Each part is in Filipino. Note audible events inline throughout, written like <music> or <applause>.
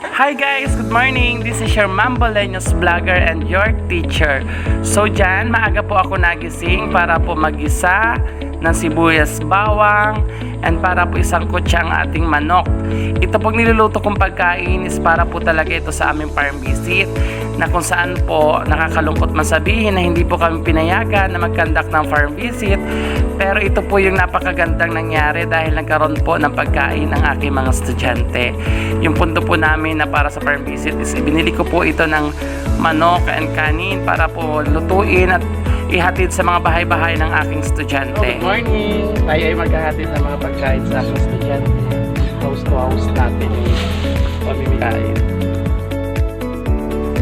Hi guys! Good morning! This is your Mamboleños vlogger and your teacher. So dyan, maaga po ako nagising para po magisa ng sibuyas bawang and para po isang kutsa ang ating manok. Ito pong niluluto kong pagkain is para po talaga ito sa aming farm visit na kung saan po nakakalungkot man sabihin na hindi po kami pinayagan na mag-conduct ng farm visit pero ito po yung napakagandang nangyari dahil nagkaroon po ng pagkain ng aking mga estudyante. Yung punto po namin na para sa farm visit is ibinili ko po ito ng manok and kanin para po lutuin at ihatid sa mga bahay-bahay ng aking estudyante. Good morning! Tayo ay maghahatid ng mga pagkain sa aking estudyante. House to house natin pamimikain.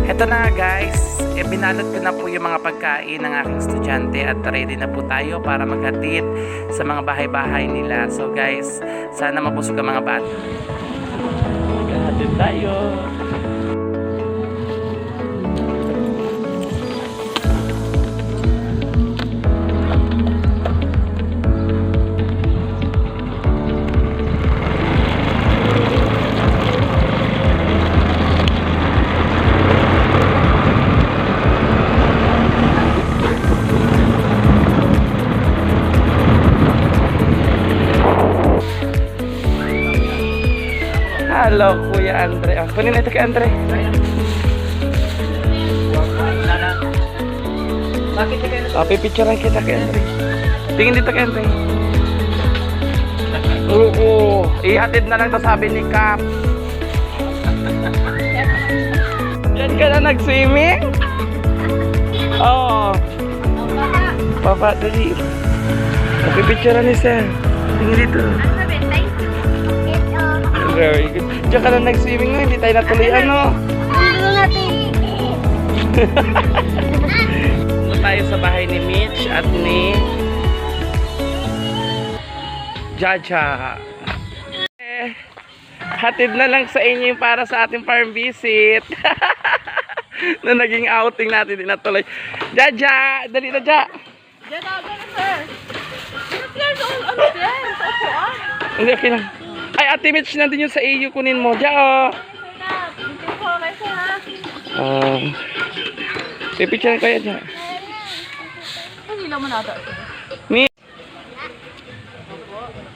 Ito na guys, e, binalot ko na po yung mga pagkain ng aking estudyante at ready na po tayo para maghatid sa mga bahay-bahay nila. So guys, sana mabusog ang mga bata. Maghatid tayo. Hello, Kuya Andre. Ah, kunin ito kay Andre. Bakit ka Ah, pipicturean kita kay Andre. Tingin dito kay Andre. Oo, ihatid na lang to sabi ni Cap. Yan ka na nag-swimming? Oo. Papa, dali. Pipicturean ni Sir. Tingin dito. Very good. Diyan ka na nag-swimming no? Hindi tayo natuloy ano. Punta tayo sa bahay ni Mitch at ni Jaja. Eh, hatid na lang sa inyo yung para sa ating farm visit. <laughs> na naging outing natin, di natuloy. Jaja! Dali na, Ja! Diyan na, diyan na, sir. Ano yan? Sa ano upuan. Hindi, okay lang. Ay, ate Mitch, nandun yung sa iyo, kunin mo. Ja, oh. Ha? Um, pipicture kaya, Ja. Ang ilaw mo nata. Mi,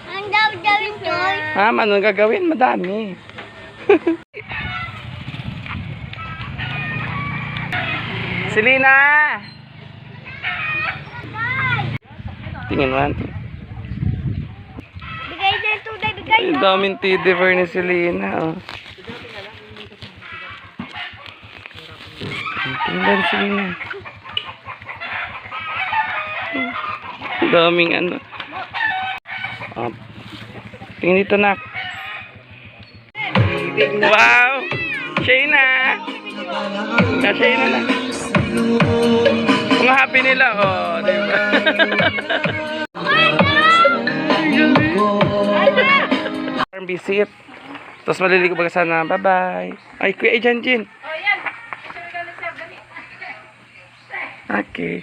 Ang daw gawin doon. ma'am, anong gagawin? Madami. <laughs> Selena! Tingin mo, auntie. Na na. Ay, daming teddy bear ni Selena. Oh. Tingnan Selena. Daming ano. Oh. Tingin dito nak. Wow! Shayna! Ka Shayna na. Mga happy nila, oh. Di <laughs> Farm visit. Tapos maliligo ba ka sana? Bye-bye. Ay, Kuya Jan Jin. Oh. <laughs> Okay.